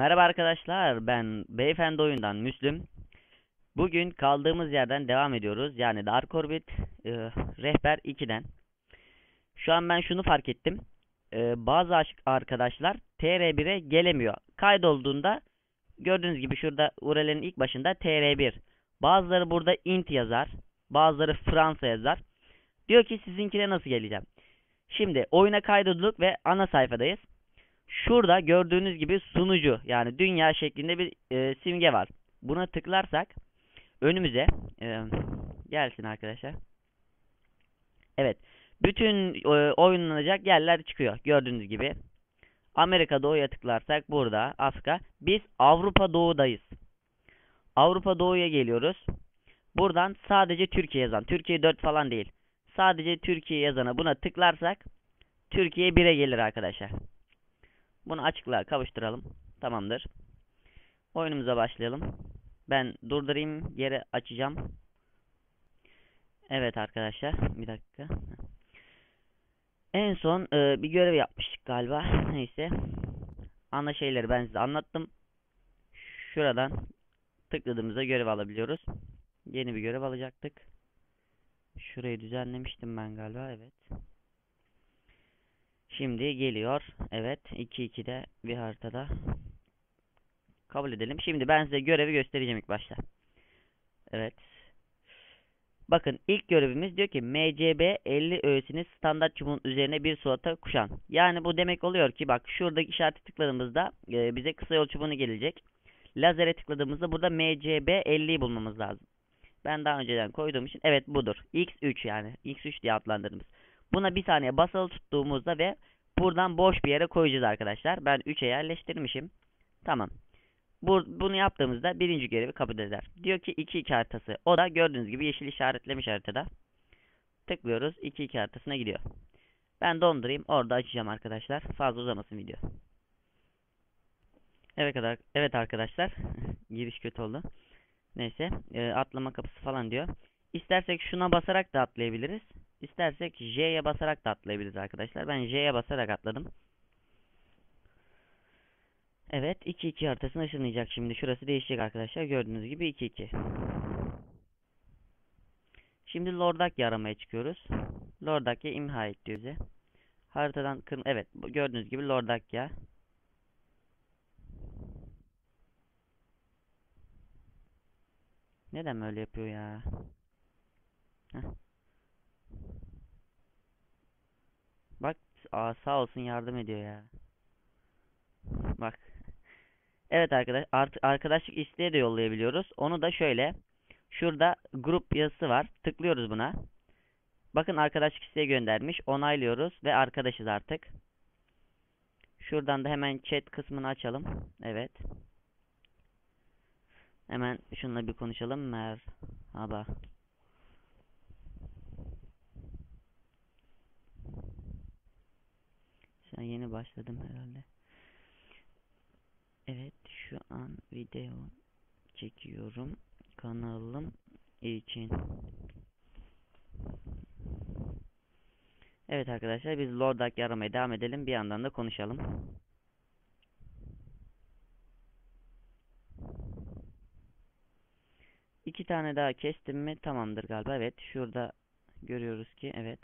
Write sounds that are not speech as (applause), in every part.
Merhaba arkadaşlar, ben Beyefendi Oyundan Müslüm. Bugün kaldığımız yerden devam ediyoruz. Yani Dark Orbit e, Rehber 2'den. Şu an ben şunu fark ettim. E, bazı arkadaşlar TR1'e gelemiyor. Kaydolduğunda gördüğünüz gibi şurada URL'in ilk başında TR1. Bazıları burada int yazar. Bazıları Fransa yazar. Diyor ki sizinkine nasıl geleceğim? Şimdi oyuna kaydolduk ve ana sayfadayız. Şurada gördüğünüz gibi sunucu yani dünya şeklinde bir e, simge var. Buna tıklarsak önümüze e, gelsin arkadaşlar. Evet. Bütün e, oynanacak yerler çıkıyor. Gördüğünüz gibi. Amerika Doğu'ya tıklarsak burada Afrika. Biz Avrupa Doğu'dayız. Avrupa Doğu'ya geliyoruz. Buradan sadece Türkiye yazan. Türkiye 4 falan değil. Sadece Türkiye yazana buna tıklarsak Türkiye 1'e gelir arkadaşlar. Bunu açıklığa kavuşturalım. Tamamdır. Oyunumuza başlayalım. Ben durdurayım, geri açacağım. Evet arkadaşlar, bir dakika. En son e, bir görev yapmıştık galiba. (laughs) Neyse. Ana şeyleri ben size anlattım. Şuradan tıkladığımızda görev alabiliyoruz. Yeni bir görev alacaktık. Şurayı düzenlemiştim ben galiba, evet. Şimdi geliyor. Evet. 2-2'de bir haritada. Kabul edelim. Şimdi ben size görevi göstereceğim ilk başta. Evet. Bakın ilk görevimiz diyor ki MCB 50 öğesini standart çubuğun üzerine bir slota kuşan. Yani bu demek oluyor ki bak şuradaki işareti tıkladığımızda e, bize kısa yol çubuğunu gelecek. Lazere tıkladığımızda burada MCB 50'yi bulmamız lazım. Ben daha önceden koyduğum için evet budur. X3 yani. X3 diye adlandırdığımız. Buna bir saniye basılı tuttuğumuzda ve buradan boş bir yere koyacağız arkadaşlar. Ben 3'e yerleştirmişim. Tamam. Bu, bunu yaptığımızda birinci görevi kabul eder. Diyor ki 2-2 haritası. O da gördüğünüz gibi yeşil işaretlemiş haritada. Tıklıyoruz. 2-2 haritasına gidiyor. Ben dondurayım. Orada açacağım arkadaşlar. Fazla uzamasın video. Evet, kadar, evet arkadaşlar. (laughs) Giriş kötü oldu. Neyse. E, atlama kapısı falan diyor. İstersek şuna basarak da atlayabiliriz. İstersek J'ye basarak da atlayabiliriz arkadaşlar. Ben J'ye basarak atladım. Evet 2-2 haritasını ışınlayacak şimdi. Şurası değişecek arkadaşlar. Gördüğünüz gibi 2-2. Şimdi Lordakya aramaya çıkıyoruz. Lordakya imha et diyor bize. Haritadan kırm evet gördüğünüz gibi Lordakya. Neden böyle yapıyor ya? Heh. Bak aa, sağ olsun yardım ediyor ya. Bak. Evet arkadaş arkadaşlık isteği de yollayabiliyoruz. Onu da şöyle. Şurada grup yazısı var. Tıklıyoruz buna. Bakın arkadaşlık isteği göndermiş. Onaylıyoruz ve arkadaşız artık. Şuradan da hemen chat kısmını açalım. Evet. Hemen şununla bir konuşalım. Merhaba. An yeni başladım herhalde. Evet şu an video çekiyorum kanalım için. Evet arkadaşlar biz Lordak aramaya devam edelim bir yandan da konuşalım. İki tane daha kestim mi tamamdır galiba evet şurada görüyoruz ki evet.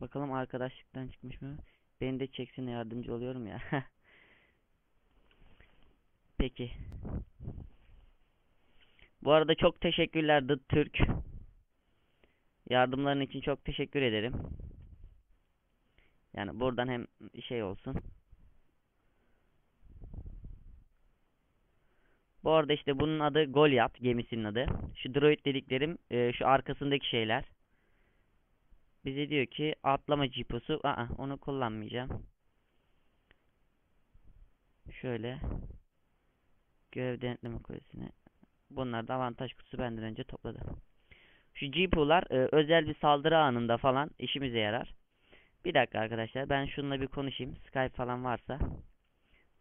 Bakalım arkadaşlıktan çıkmış mı? Beni de çeksin yardımcı oluyorum ya. (laughs) Peki. Bu arada çok teşekkürler The Türk. Yardımların için çok teşekkür ederim. Yani buradan hem şey olsun. Bu arada işte bunun adı Goliath gemisinin adı. Şu droid dediklerim e, şu arkasındaki şeyler. Bize diyor ki atlama ciposu. Aa onu kullanmayacağım. Şöyle. Görev denetleme kulesine. Bunlar da avantaj kutusu benden önce topladı. Şu cipolar e, özel bir saldırı anında falan işimize yarar. Bir dakika arkadaşlar ben şununla bir konuşayım. Skype falan varsa.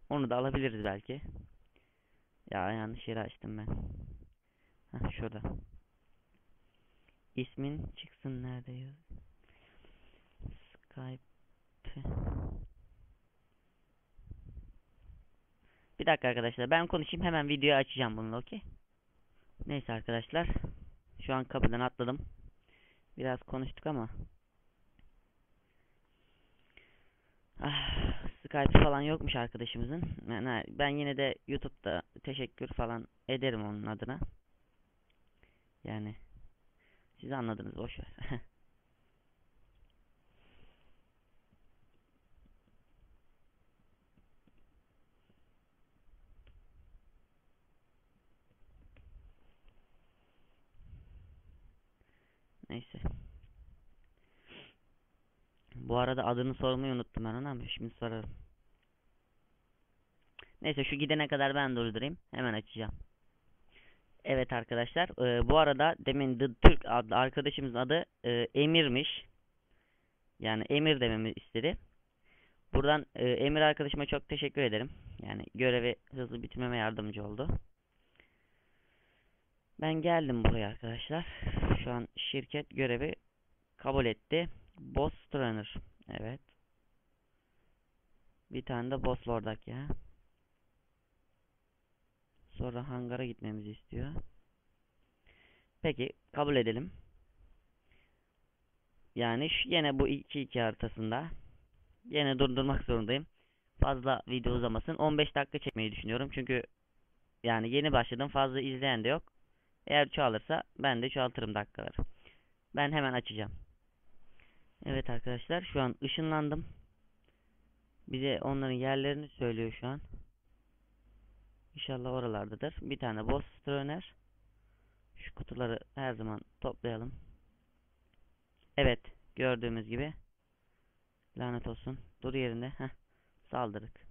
Onu da alabiliriz belki. Ya yanlış yeri açtım ben. Heh, şurada. İsmin çıksın nerede yazıyor? Skype Bir dakika arkadaşlar ben konuşayım hemen videoyu açacağım bununla okey. Neyse arkadaşlar. Şu an kapıdan atladım. Biraz konuştuk ama. Ah, Skype falan yokmuş arkadaşımızın. Yani ben yine de YouTube'da teşekkür falan ederim onun adına. Yani siz anladınız boş ver. (laughs) Neyse. Bu arada adını sormayı unuttum ben ona ama şimdi sorarım. Neyse şu gidene kadar ben durdurayım. Hemen açacağım. Evet arkadaşlar. e, bu arada demin The Türk adlı arkadaşımızın adı e, Emir'miş. Yani Emir dememi istedi. Buradan e, Emir arkadaşıma çok teşekkür ederim. Yani görevi hızlı bitirmeme yardımcı oldu. Ben geldim buraya arkadaşlar. Şu an şirket görevi kabul etti. Boss Trainer. Evet. Bir tane de Boss Lordak ya. Sonra hangara gitmemizi istiyor. Peki kabul edelim. Yani şu, yine bu 2-2 haritasında yine durdurmak zorundayım. Fazla video uzamasın. 15 dakika çekmeyi düşünüyorum. Çünkü yani yeni başladım. Fazla izleyen de yok. Eğer çoğalırsa ben de çoğaltırım dakikaları. Ben hemen açacağım. Evet arkadaşlar şu an ışınlandım. Bize onların yerlerini söylüyor şu an. İnşallah oralardadır. Bir tane boss öner. Şu kutuları her zaman toplayalım. Evet gördüğümüz gibi. Lanet olsun. Dur yerinde. Heh, saldırık.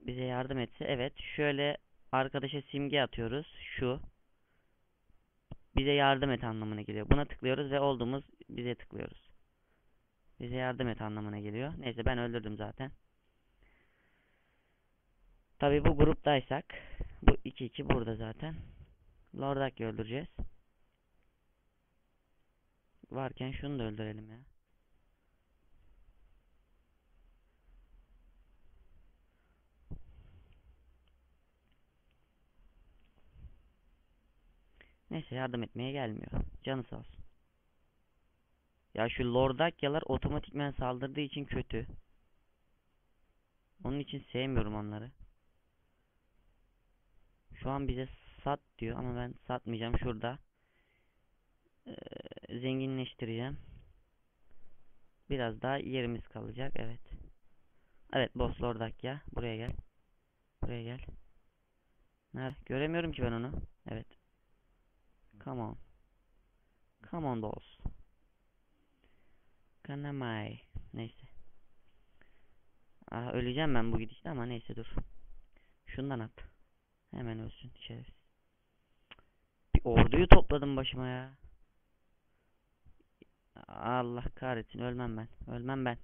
Bize yardım etse. Evet şöyle arkadaşa simge atıyoruz. Şu. Bize yardım et anlamına geliyor. Buna tıklıyoruz ve olduğumuz bize tıklıyoruz. Bize yardım et anlamına geliyor. Neyse ben öldürdüm zaten. Tabi bu gruptaysak bu 2-2 burada zaten. Lordak'ı öldüreceğiz. Varken şunu da öldürelim ya. Neyse yardım etmeye gelmiyor. Canı sağ olsun. Ya şu Lordakyalar otomatikmen saldırdığı için kötü. Onun için sevmiyorum onları. Şu an bize sat diyor ama ben satmayacağım şurada. Ee, zenginleştireceğim. Biraz daha yerimiz kalacak. Evet. Evet boss Lordakya. Buraya gel. Buraya gel. Nerede? Göremiyorum ki ben onu. Evet. Come on. Come on dolls. Kanamay. Neyse. Aa, öleceğim ben bu gidişte ama neyse dur. Şundan at. Hemen ölsün şerefsiz. Bir orduyu topladım başıma ya. Allah kahretsin ölmem ben. Ölmem ben.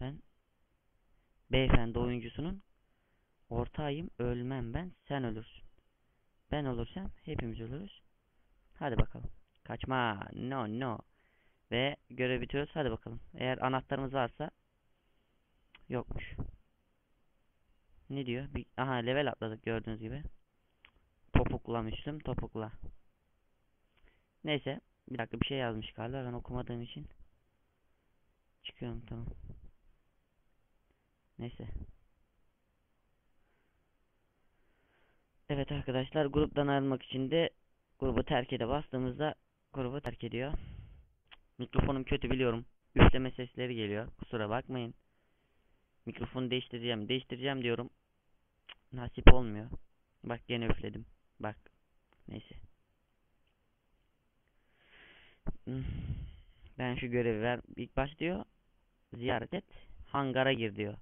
Ben beyefendi oyuncusunun ortağıyım. Ölmem ben. Sen ölürsün. Ben olursam hepimiz ölürüz. Hadi bakalım. Kaçma. No no. Ve görev bitiriyoruz. Hadi bakalım. Eğer anahtarımız varsa yokmuş. Ne diyor? Bir, aha level atladık gördüğünüz gibi. Topukla Müslüm topukla. Neyse. Bir dakika bir şey yazmış galiba. Ben okumadığım için. Çıkıyorum tamam. Neyse. Evet arkadaşlar gruptan ayrılmak için de grubu terk ede bastığımızda grubu terk ediyor. Mikrofonum kötü biliyorum. Üfleme sesleri geliyor. Kusura bakmayın. Mikrofonu değiştireceğim. Değiştireceğim diyorum. Nasip olmuyor. Bak gene üfledim. Bak. Neyse. Ben şu görevi ver. İlk baş diyor. Ziyaret et. Hangara gir diyor.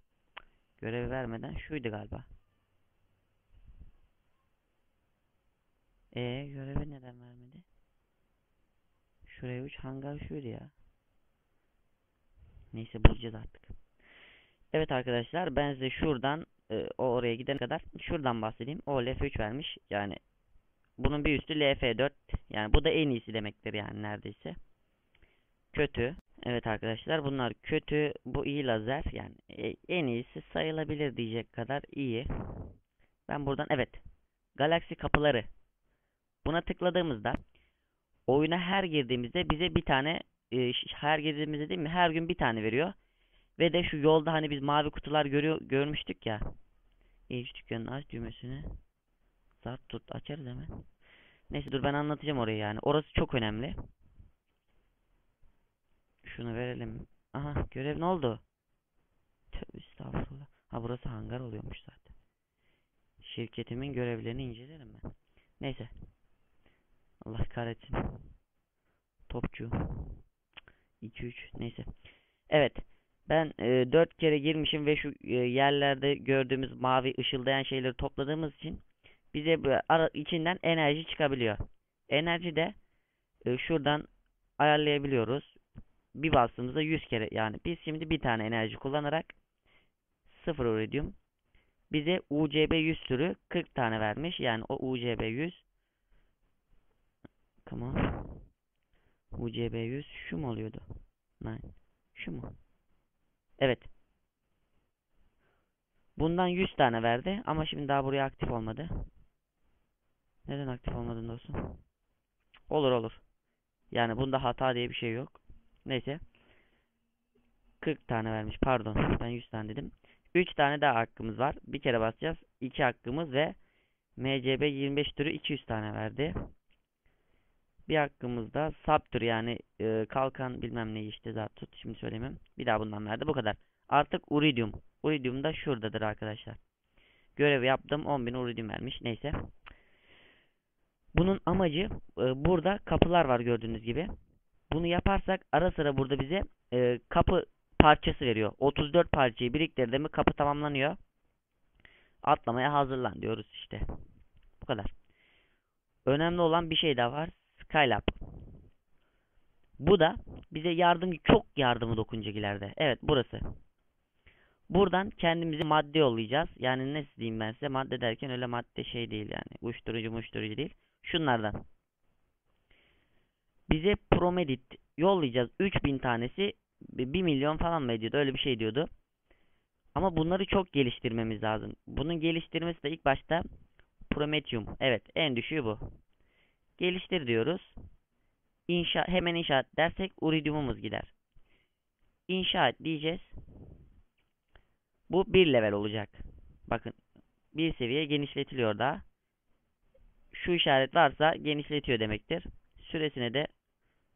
Görevi vermeden şuydu galiba. E görevi neden vermedi? Şuraya uç hangar şuydu ya. Neyse bulacağız artık. Evet arkadaşlar ben size şuradan e, o oraya gidene kadar şuradan bahsedeyim. O LF3 vermiş. Yani bunun bir üstü LF4. Yani bu da en iyisi demektir yani neredeyse. Kötü. Evet arkadaşlar bunlar kötü. Bu iyi lazer. Yani e- en iyisi sayılabilir diyecek kadar iyi. Ben buradan evet. Galaksi kapıları. Buna tıkladığımızda oyuna her girdiğimizde bize bir tane e, her girdiğimizde değil mi? Her gün bir tane veriyor. Ve de şu yolda hani biz mavi kutular görüyor görmüştük ya. İş dükkanını aç düğmesini. Zart tut açarız hemen. Neyse dur ben anlatacağım orayı yani. Orası çok önemli. Şunu verelim. Aha görev ne oldu? Tövbe estağfurullah. Ha burası hangar oluyormuş zaten. Şirketimin görevlerini incelerim ben. Neyse. Allah kahretsin. Topçu. 2-3 neyse. Evet. Ben e, 4 kere girmişim ve şu e, yerlerde gördüğümüz mavi ışıldayan şeyleri topladığımız için bize bu ara, içinden enerji çıkabiliyor. Enerji de e, şuradan ayarlayabiliyoruz. Bir bastığımızda 100 kere yani biz şimdi bir tane enerji kullanarak 0 iridium bize UCB 100 türü 40 tane vermiş. Yani o UCB 100 On. UCB 100 şu mu oluyordu? Nine. Şu mu? Evet. Bundan 100 tane verdi ama şimdi daha buraya aktif olmadı. Neden aktif olmadın dostum? Olur olur. Yani bunda hata diye bir şey yok. Neyse. 40 tane vermiş. Pardon. Ben 100 tane dedim. 3 tane daha hakkımız var. Bir kere basacağız. 2 hakkımız ve MCB 25 türü 200 tane verdi. Bir hakkımız da Saptür yani e, kalkan bilmem ne işte zaten tut şimdi söylemem. Bir daha bundan verdi bu kadar. Artık Uridium. Uridium da şuradadır arkadaşlar. Görevi yaptım 10.000 Uridium vermiş. Neyse. Bunun amacı e, burada kapılar var gördüğünüz gibi. Bunu yaparsak ara sıra burada bize e, kapı parçası veriyor. 34 parçayı biriktirdi mi kapı tamamlanıyor. Atlamaya hazırlan diyoruz işte. Bu kadar. Önemli olan bir şey daha var. Skylab. Bu da bize yardım çok yardımı dokunacak ileride. Evet burası. Buradan kendimize madde yollayacağız. Yani ne diyeyim ben size madde derken öyle madde şey değil yani. Uyuşturucu muşturucu değil. Şunlardan. Bize Promedit yollayacağız. 3000 tanesi 1 milyon falan mı ediyordu? Öyle bir şey diyordu. Ama bunları çok geliştirmemiz lazım. Bunun geliştirmesi de ilk başta Prometheum. Evet en düşüğü bu. Geliştir diyoruz. İnşa, hemen inşaat dersek uridiumumuz gider. İnşa et diyeceğiz. Bu bir level olacak. Bakın bir seviye genişletiliyor daha. Şu işaret varsa genişletiyor demektir. Süresine de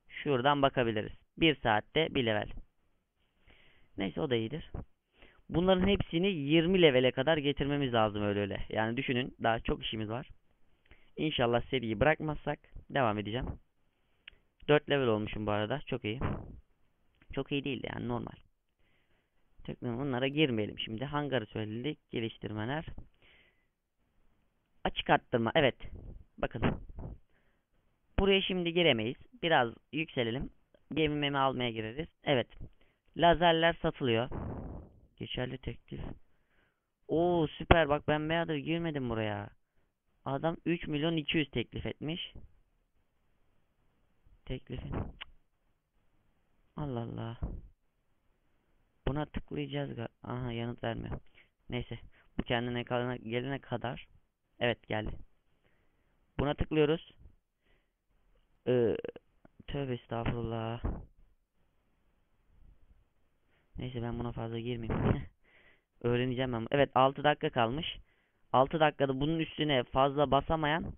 şuradan bakabiliriz. Bir saatte bir level. Neyse o da iyidir. Bunların hepsini 20 levele kadar getirmemiz lazım öyle öyle. Yani düşünün daha çok işimiz var. İnşallah seriyi bırakmazsak devam edeceğim. 4 level olmuşum bu arada. Çok iyi. Çok iyi değil yani normal. Tekrar bunlara girmeyelim şimdi. Hangarı söyledik. Geliştirmeler. Açık arttırma. Evet. Bakın. Buraya şimdi giremeyiz. Biraz yükselelim. Gemi memi almaya gireriz. Evet. Lazerler satılıyor. Geçerli teklif. Oo süper bak ben bayağıdır girmedim buraya. Adam 3 milyon 200 teklif etmiş. Teklifin. Allah Allah. Buna tıklayacağız. Aha yanıt vermiyor. Neyse. Bu kendine gelene kadar. Evet geldi. Buna tıklıyoruz. Ee, tövbe estağfurullah. Neyse ben buna fazla girmeyeyim. (laughs) Öğreneceğim ben. Evet 6 dakika kalmış. 6 dakikada bunun üstüne fazla basamayan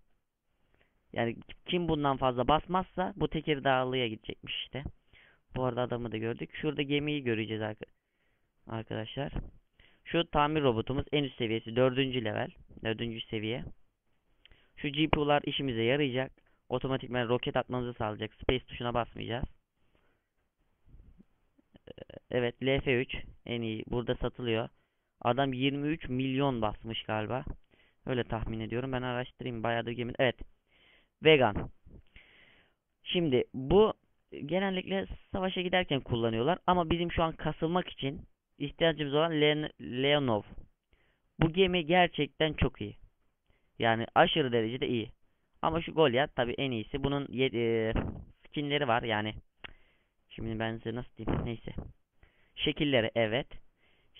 yani kim bundan fazla basmazsa bu Tekirdağlı'ya gidecekmiş işte. Bu arada adamı da gördük. Şurada gemiyi göreceğiz arka- arkadaşlar. Şu tamir robotumuz en üst seviyesi 4. level. 4. seviye. Şu GPU'lar işimize yarayacak. Otomatikman roket atmamızı sağlayacak. Space tuşuna basmayacağız. Evet LF3 en iyi burada satılıyor. Adam 23 milyon basmış galiba. Öyle tahmin ediyorum. Ben araştırayım. Bayağı da gemi. Evet. Vegan. Şimdi bu genellikle savaşa giderken kullanıyorlar. Ama bizim şu an kasılmak için ihtiyacımız olan Leon- Leonov. Bu gemi gerçekten çok iyi. Yani aşırı derecede iyi. Ama şu Goliath tabii en iyisi. Bunun e, skinleri var yani. Şimdi ben size nasıl diyeyim? Neyse. Şekilleri evet.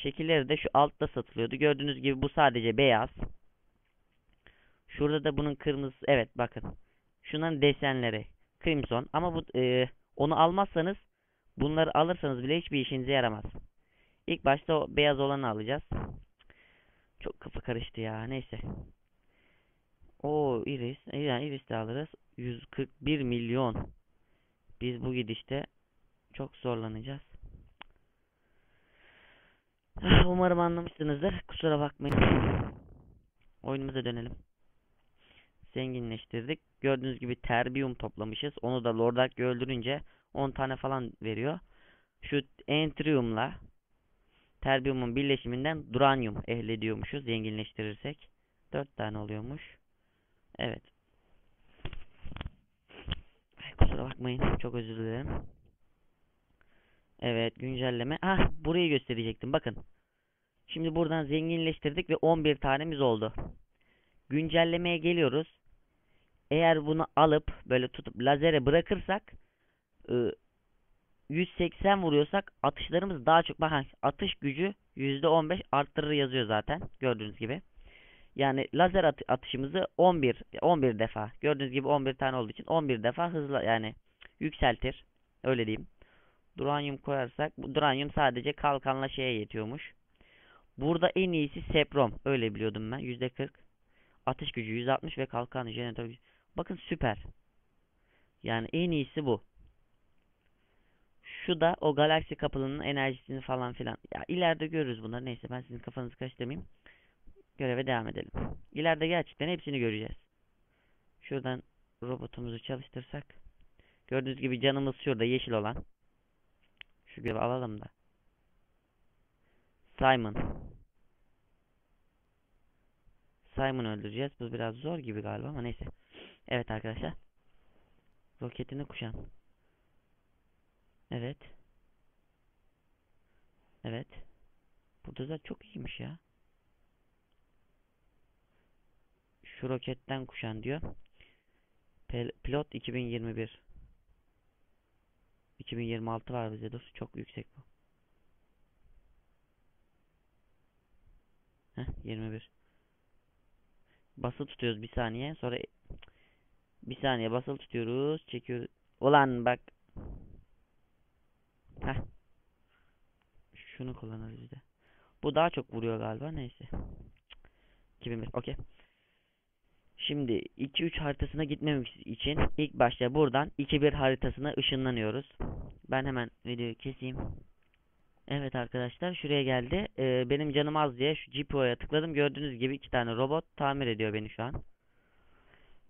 Şekilleri de şu altta satılıyordu. Gördüğünüz gibi bu sadece beyaz. Şurada da bunun kırmızı. Evet bakın. Şunların desenleri. Crimson. Ama bu e, onu almazsanız bunları alırsanız bile hiçbir işinize yaramaz. İlk başta o beyaz olanı alacağız. Çok kafa karıştı ya. Neyse. O iris. Yani iris de alırız. 141 milyon. Biz bu gidişte çok zorlanacağız. Umarım anlamışsınızdır. Kusura bakmayın. Oyunumuza dönelim. Zenginleştirdik. Gördüğünüz gibi terbium toplamışız. Onu da Lordak'ı öldürünce 10 tane falan veriyor. Şu entriumla terbiumun birleşiminden duranyum elde ediyormuşuz zenginleştirirsek. 4 tane oluyormuş. Evet. Kusura bakmayın. Çok özür dilerim. Evet güncelleme. Ah burayı gösterecektim. Bakın. Şimdi buradan zenginleştirdik ve 11 tanemiz oldu. Güncellemeye geliyoruz. Eğer bunu alıp böyle tutup lazere bırakırsak ı, 180 vuruyorsak atışlarımız daha çok bakın atış gücü %15 arttırır yazıyor zaten gördüğünüz gibi. Yani lazer at atışımızı 11 11 defa gördüğünüz gibi 11 tane olduğu için 11 defa hızla yani yükseltir. Öyle diyeyim. Duranyum koyarsak duranyum sadece kalkanla şeye yetiyormuş. Burada en iyisi Seprom. Öyle biliyordum ben. %40. Atış gücü 160 ve kalkan jeneratör gücü. Bakın süper. Yani en iyisi bu. Şu da o galaksi kapılının enerjisini falan filan. Ya ileride görürüz bunları. Neyse ben sizin kafanızı karıştırmayayım. Göreve devam edelim. İleride gerçekten hepsini göreceğiz. Şuradan robotumuzu çalıştırsak. Gördüğünüz gibi canımız şurada yeşil olan. Şu görevi alalım da. Simon. Simon öldüreceğiz. Bu biraz zor gibi galiba ama neyse. Evet arkadaşlar. Roketini kuşan. Evet. Evet. Burada da çok iyiymiş ya. Şu roketten kuşan diyor. Pilot 2021. 2026 var bize dur. Çok yüksek bu. Heh 21. Basılı tutuyoruz bir saniye. Sonra bir saniye basılı tutuyoruz. Çekiyoruz. Ulan bak. Heh. Şunu kullanırız de. Bu daha çok vuruyor galiba. Neyse. 2001. Okey. Şimdi 2-3 haritasına gitmemiz için ilk başta buradan 2-1 haritasına ışınlanıyoruz. Ben hemen videoyu keseyim. Evet arkadaşlar şuraya geldi. Ee, benim canım az diye şu GPO'ya tıkladım. Gördüğünüz gibi iki tane robot tamir ediyor beni şu an.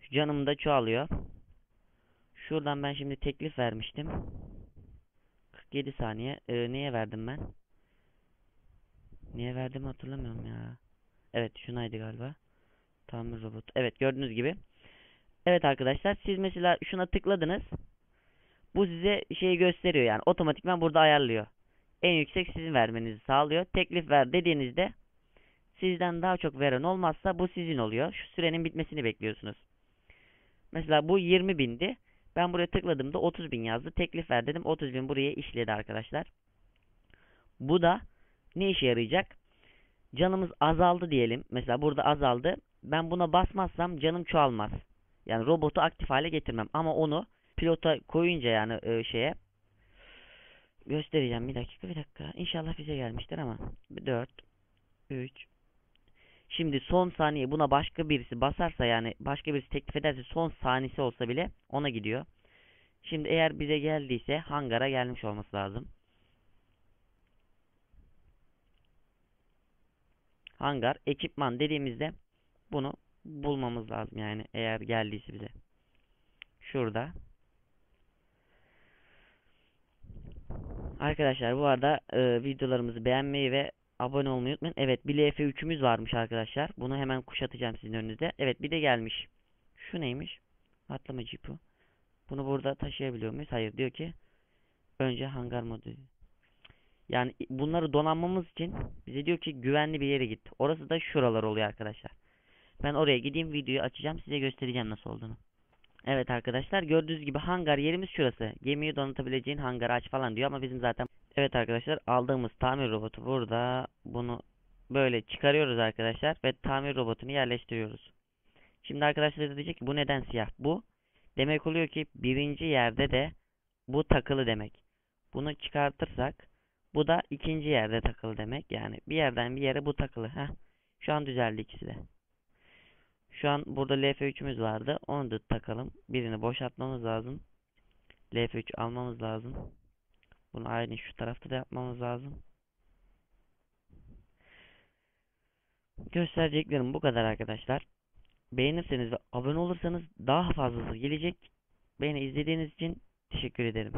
Şu canım da çoğalıyor. Şuradan ben şimdi teklif vermiştim. 47 saniye. Ee, neye verdim ben? Niye verdim hatırlamıyorum ya. Evet şunaydı galiba. Tamir robot. Evet gördüğünüz gibi. Evet arkadaşlar siz mesela şuna tıkladınız. Bu size şeyi gösteriyor yani otomatikman burada ayarlıyor. En yüksek sizin vermenizi sağlıyor. Teklif ver dediğinizde sizden daha çok veren olmazsa bu sizin oluyor. Şu sürenin bitmesini bekliyorsunuz. Mesela bu 20 bindi. Ben buraya tıkladığımda 30 bin yazdı. Teklif ver dedim. 30 bin buraya işledi arkadaşlar. Bu da ne işe yarayacak? Canımız azaldı diyelim. Mesela burada azaldı. Ben buna basmazsam canım çoğalmaz. Yani robotu aktif hale getirmem. Ama onu pilota koyunca yani e, şeye göstereceğim. Bir dakika bir dakika. İnşallah bize gelmiştir ama. 4 3 Şimdi son saniye buna başka birisi basarsa yani başka birisi teklif ederse son saniyesi olsa bile ona gidiyor. Şimdi eğer bize geldiyse hangara gelmiş olması lazım. Hangar, ekipman dediğimizde bunu bulmamız lazım yani eğer geldiyse bize. Şurada. Arkadaşlar bu arada e, videolarımızı beğenmeyi ve abone olmayı unutmayın. Evet bir LF3'ümüz varmış arkadaşlar. Bunu hemen kuşatacağım sizin önünüzde. Evet bir de gelmiş. Şu neymiş? Atlama cipu. Bunu burada taşıyabiliyor muyuz? Hayır diyor ki önce hangar modu. Yani bunları donanmamız için bize diyor ki güvenli bir yere git. Orası da şuralar oluyor arkadaşlar. Ben oraya gideyim videoyu açacağım size göstereceğim nasıl olduğunu. Evet arkadaşlar gördüğünüz gibi hangar yerimiz şurası. Gemiyi donatabileceğin hangarı aç falan diyor ama bizim zaten Evet arkadaşlar aldığımız tamir robotu burada. Bunu böyle çıkarıyoruz arkadaşlar ve tamir robotunu yerleştiriyoruz. Şimdi arkadaşlar da diyecek ki bu neden siyah? Bu demek oluyor ki birinci yerde de bu takılı demek. Bunu çıkartırsak bu da ikinci yerde takılı demek. Yani bir yerden bir yere bu takılı. Heh. Şu an düzeldi ikisi de. Şu an burada LF3'ümüz vardı. Onu da takalım. Birini boşaltmamız lazım. LF3 almamız lazım. Bunu aynı şu tarafta da yapmamız lazım. Göstereceklerim bu kadar arkadaşlar. Beğenirseniz ve abone olursanız daha fazlası gelecek. Beni izlediğiniz için teşekkür ederim.